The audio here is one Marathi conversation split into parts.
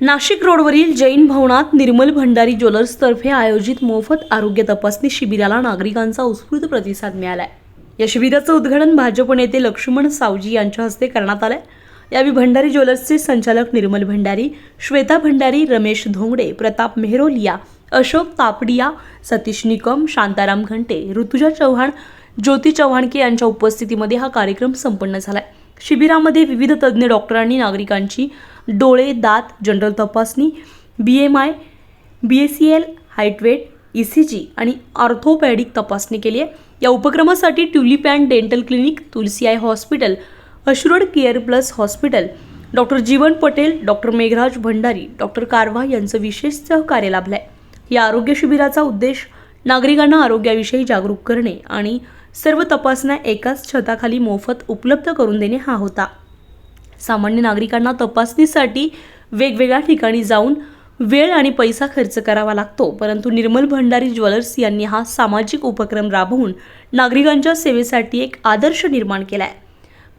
नाशिक रोडवरील जैन भवनात निर्मल भंडारी ज्वेलर्सतर्फे आयोजित मोफत आरोग्य तपासणी शिबिराला नागरिकांचा उत्स्फूर्त प्रतिसाद मिळाला आहे या शिबिराचं उद्घाटन भाजप नेते लक्ष्मण सावजी यांच्या हस्ते करण्यात आलं आहे यावेळी भंडारी ज्वेलर्सचे संचालक निर्मल भंडारी श्वेता भंडारी रमेश धोंगडे प्रताप मेहरोलिया अशोक तापडिया सतीश निकम शांताराम घंटे ऋतुजा चव्हाण ज्योती चव्हाणके यांच्या उपस्थितीमध्ये हा कार्यक्रम संपन्न झाला आहे शिबिरामध्ये विविध तज्ज्ञ डॉक्टरांनी नागरिकांची डोळे दात जनरल तपासणी B M I B S C L height weight E C G आणि ऑर्थोपॅडिक तपासणी केली आहे. या उपक्रमासाठी Tulip and dental clinic Tulsi eye hospital Ashrud care plus hospital doctor Jeevan Patel doctor Meghraj Bhandari doctor Karwa यांचं विशेष सहकार्य लाभलं आहे या आरोग्य शिबिराचा उद्देश नागरिकांना आरोग्याविषयी जागरूक करणे आणि सर्व तपासण्या एकाच छताखाली मोफत उपलब्ध करून देणे हा होता. सामान्य नागरिकांना तपासणीसाठी वेगवेगळ्या ठिकाणी जाऊन वेळ आणि पैसा खर्च करावा लागतो. परंतु निर्मल भंडारी ज्वेलर्स यांनी हा सामाजिक उपक्रम राबवून नागरिकांच्या सेवेसाठी एक आदर्श निर्माण केला आहे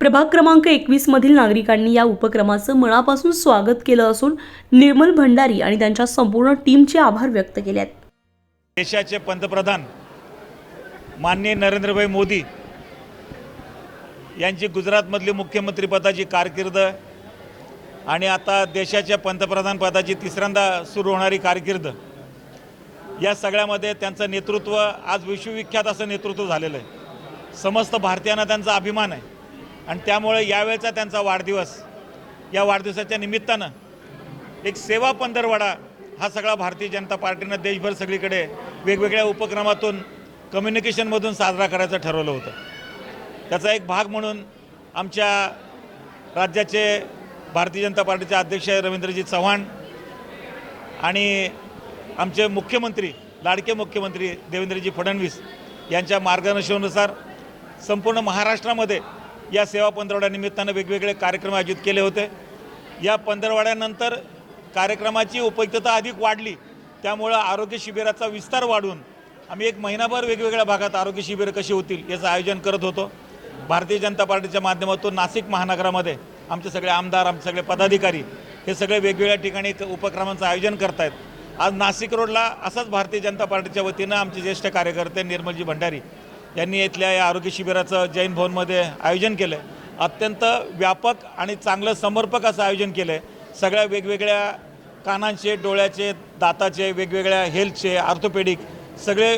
प्रभाग क्रमांक एकवीसमधील नागरिकांनी या उपक्रमाचं मनापासून स्वागत केलं असून निर्मल भंडारी आणि त्यांच्या संपूर्ण टीमचे आभार व्यक्त केले आहेत. देशाचे पंतप्रधान माननीय नरेंद्रभाई मोदी यांची गुजरातमधली मुख्यमंत्रीपदाची कारकीर्द आणि आता देशाच्या पंतप्रधानपदाची तिसऱ्यांदा सुरू होणारी कारकीर्द. या सगळ्यामध्ये त्यांचं नेतृत्व आज विश्वविख्यात असं नेतृत्व झालेलं आहे. समस्त भारतीयांना त्यांचा अभिमान आहे. आणि त्यामुळे यावेळचा त्यांचा वाढदिवस या वाढदिवसाच्या निमित्तानं एक सेवा पंधरवडा हा सगळा भारतीय जनता पार्टीनं देशभर सगळीकडे वेगवेगळ्या उपक्रमातून कम्युनिकेशनमधून साजरा करायचं ठरवलं होतं. त्याचा एक भाग म्हणून आमच्या राज्याचे भारतीय जनता पार्टीचे अध्यक्ष रवींद्रजी चव्हाण आणि आमचे मुख्यमंत्री लाडके मुख्यमंत्री देवेंद्रजी फडणवीस यांच्या मार्गदर्शनानुसार संपूर्ण महाराष्ट्रामध्ये या सेवा पंधरवड्यानिमित्तानं वेगवेगळे कार्यक्रम आयोजित केले होते. या पंधरवड्यानंतर कार्यक्रमाची उपयुक्तता अधिक वाढली. त्यामुळं आरोग्य शिबिराचा विस्तार वाढून आम्ही एक महिनाभर वेगवेगळ्या भागात आरोग्य शिबिरं कशी होतील याचं आयोजन करत होतो. भारतीय जनता पार्टीच्या माध्यमातून नाशिक महानगरामध्ये आमचे सगळे आमदार आमचे सगळे पदाधिकारी हे सगळे वेगवेगळ्या ठिकाणी उपक्रमांचं आयोजन करतायत. आज नाशिक रोडला असंच भारतीय जनता पार्टीच्या वतीनं आमचे ज्येष्ठ कार्यकर्ते निर्मलजी भंडारी यांनी इथल्या या आरोग्य शिबिराचं जैन भवनमध्ये आयोजन केलं आहे अत्यंत व्यापक आणि चांगलं समर्पक असं आयोजन केलं आहे सगळ्या वेगवेगळ्या कानांचे डोळ्याचे दाताचे वेगवेगळ्या हेल्थचे ऑर्थोपेडिक सगळे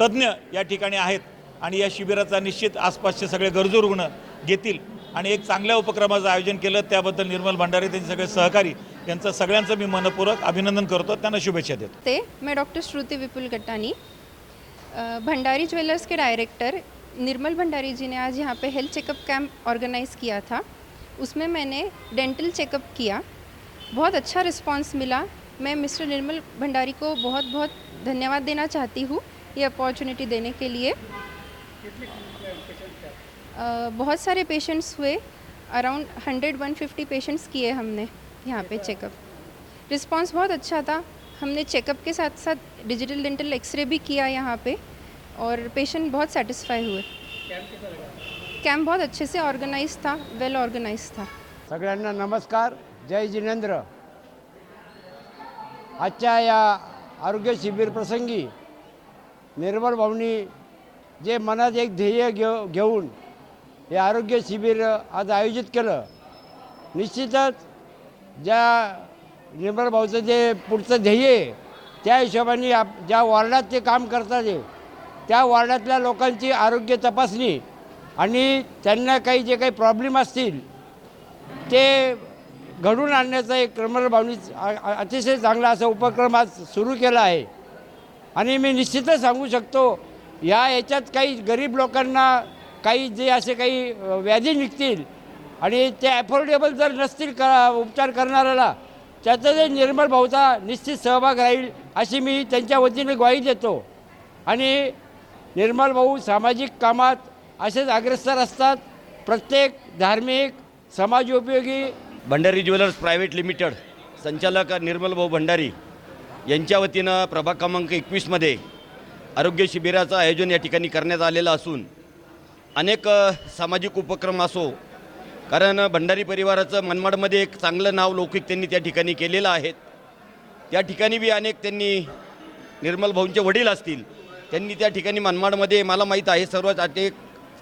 तज्ज्ञ या ठिकाणी आहेत. आणि या शिबिराचा निश्चित आसपासचे सगळे गरजू रुग्ण घेतील. आणि एक चांगल्या उपक्रमाचं आयोजन केलं त्याबद्दल निर्मल भंडारे त्यांचे सगळे सहकारी यांचं सगळ्यांचं मी मनपूर्वक अभिनंदन करतो. त्यांना शुभेच्छा देतो. ते मैं डॉक्टर श्रुति विपुल गट्टानी भंडारी ज्वेलर्स के डायरेक्टर निर्मल भंडारी जी ने आज यहाँ पे हेल्थ चेकअप कैंप ऑर्गेनाइज़ किया था। उसमें मैंने डेंटल चेकअप किया। बहुत अच्छा रिस्पांस मिला। मैं मिस्टर निर्मल भंडारी को बहुत बहुत धन्यवाद देना चाहती हूँ ये अपॉर्चुनिटी देने के लिए। बहुत सारे पेशेंट्स हुए। Around hundred one fifty patients किए हमने यहाँ पे चेकअप रिस्पांस बहुत अच्छा था। हमने चेकअप के साथ साथ डिजिटल डेंटल एक्सरे भी किया यहाँ पे और पेशेंट बहुत सेटिस्फाई हुए। कैंप बहुत अच्छे से ऑर्गेनाइज था वेल ऑर्गेनाइज था। सगळ्यांना नमस्कार। जय जिनेंद्र। आजच्या या आरोग्य शिबिर प्रसंगी निर्मल भाऊनी जे मनात एक ध्येय घेऊ घेऊन हे आरोग्य शिबिर आज आयोजित केलं निश्चितच ज्या निर्मल भाऊचं जे पुढचं ध्येय आहे त्या हिशोबाने आप ज्या वॉर्डात ते काम करतात त्या वॉर्डातल्या लोकांची आरोग्य तपासणी आणि त्यांना काही जे काही प्रॉब्लेम असतील ते घडून आणण्याचा एक क्रमर भावनी अतिशय चांगला असा उपक्रम आज सुरू केला आहे. आणि मी निश्चितच सांगू शकतो या याच्यात काही गरीब लोकांना काही जे असे काही व्याधी निघतील आणि ते ॲफोर्डेबल जर नसतील करा उपचार करणाऱ्याला त्याचा जे निर्मल भाऊचा निश्चित सहभाग राहील अशी मी त्यांच्या वतीने ग्वाही देतो. आणि निर्मल भाऊ सामाजिक कामात असेच अग्रेसर असतात. प्रत्येक धार्मिक समाजोपयोगी भंडारी ज्वेलर्स प्रायव्हेट लिमिटेड संचालक निर्मल भाऊ भंडारी यांच्या वतीनं प्रभाग क्रमांक एकवीसमध्ये आरोग्य शिबिराचं आयोजन या ठिकाणी करण्यात आलेलं असून अनेक सामाजिक उपक्रम असो कारण भंडारी परिवाराचं मनमाडमध्ये एक चांगलं नाव लौकिक त्यांनी त्या ठिकाणी केलेलं आहे त्या ठिकाणी बी अनेक त्यांनी निर्मल भाऊंचे वडील असतील त्यांनी त्या ठिकाणी मनमाडमध्ये मला माहीत आहे सर्वच अनेक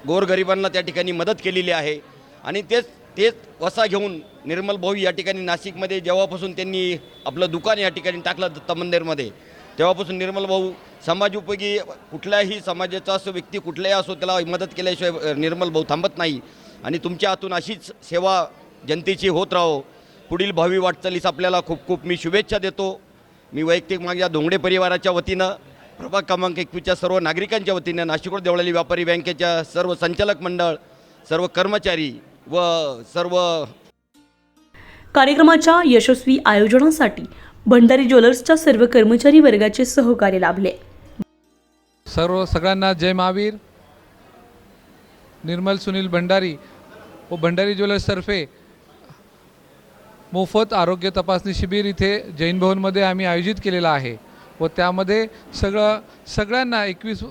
गोरगरिबांना त्या ठिकाणी मदत केलेली आहे. आणि तेच तेच वसा घेऊन निर्मल भाऊ या ठिकाणी नाशिकमध्ये जेव्हापासून त्यांनी आपलं दुकान या ठिकाणी टाकलं दत्त मंदिरमध्ये तेव्हापासून निर्मल भाऊ समाज उपयोगी कुठल्याही समाजाचा असो व्यक्ती कुठलाही असो त्याला मदत केल्याशिवाय निर्मल भाऊ थांबत नाही. आणि तुमच्या हातून अशीच सेवा जनतेची होत राहो. पुढील भावी वाटचालीस आपल्याला खूप खूप मी शुभेच्छा देतो. मी वैयक्तिक माझ्या धोंगडे परिवाराच्या वतीनं प्रभाग क्रमांक एकवीसच्या सर्व नागरिकांच्या वतीनं नाशिकोड देवळाली व्यापारी बँकेच्या सर्व संचालक मंडळ सर्व कर्मचारी व सर्व कार्यक्रमाच्या यशस्वी आयोजनासाठी भंडारी ज्वेलर्सच्या सर्व कर्मचारी वर्गाचे सहकार्य लाभले. सर्व सगळ्यांना जय महावीर. निर्मल सुनील भंडारी व भंडारी ज्वेलर्सतर्फे मोफत आरोग्य तपासणी शिबिर इथे जैन भवनमध्ये आम्ही आयोजित केलेलं आहे व त्यामध्ये सगळं सगळ्यांना एकवीस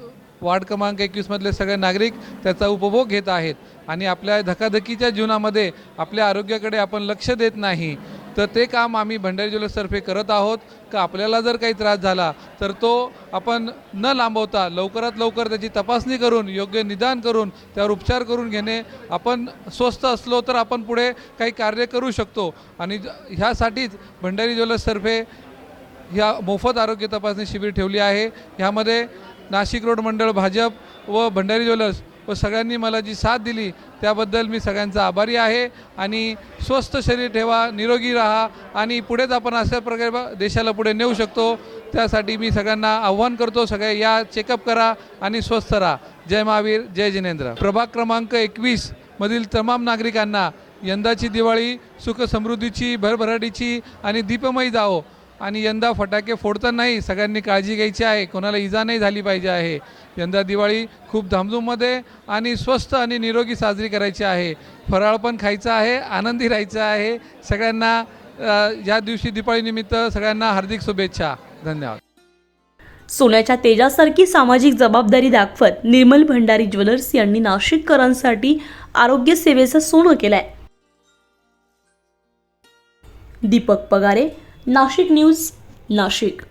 वार्ड क्रमांक एकवीसमधले सगळे नागरिक त्याचा उपभोग घेत आहेत आणि आपल्या धकाधकीच्या जीवनामध्ये आपल्या आरोग्याकडे आपण लक्ष देत नाही तर ते काम आम्ही भंडारी ज्वेलर्सतर्फे करत आहोत. का आपल्याला जर काही त्रास झाला तर तो आपण न लांबवता लवकरात लवकर त्याची तपासणी करून योग्य निदान करून त्यावर उपचार करून घेणे. आपण स्वस्थ असलो तर आपण पुढे काही कार्य करू शकतो. आणि ह्यासाठीच भंडारी ज्वेलर्सतर्फे ह्या मोफत आरोग्य तपासणी शिबिर ठेवली आहे. ह्यामध्ये नाशिक रोड मंडळ भाजप व भंडारी ज्वेलर्स व सगळ्यांनी मला जी साथ दिली त्याबद्दल मी सगळ्यांचा आभारी आहे. आणि स्वस्थ शरीर ठेवा निरोगी राहा आणि पुढेच आपण अशा प्रकारे देशाला पुढे नेऊ शकतो. त्यासाठी मी सगळ्यांना आव्हान करतो सगळे या चेकअप करा आणि स्वस्थ राहा. जय महावीर जय जिनेंद्र. प्रभाग क्रमांक एकवीस मधील तमाम नागरिकांना यंदाची दिवाळी सुख समृद्धीची भरभराटीची आणि दीपमयी जावो. आणि यंदा फटाके फोडतानाही सगळ्यांनी काळजी घ्यायची आहे. कोणाला इजा नाही झाली पाहिजे आहे. यंदा दिवाळी खूप धामधूममध्ये आणि स्वस्त आणि निरोगी साजरी करायची आहे. फराळ पण खायचा आहे आनंदी राहायचं आहे. सगळ्यांना या दिवशी दिवाळीनिमित्त सगळ्यांना हार्दिक शुभेच्छा. धन्यवाद. सोन्याच्या तेजासारखी सामाजिक जबाबदारी दाखवत निर्मल भंडारी ज्वेलर्स यांनी नाशिककरांसाठी आरोग्य सेवेचं सोनं केलंय. दीपक पगारे नाशिक न्यूज नाशिक.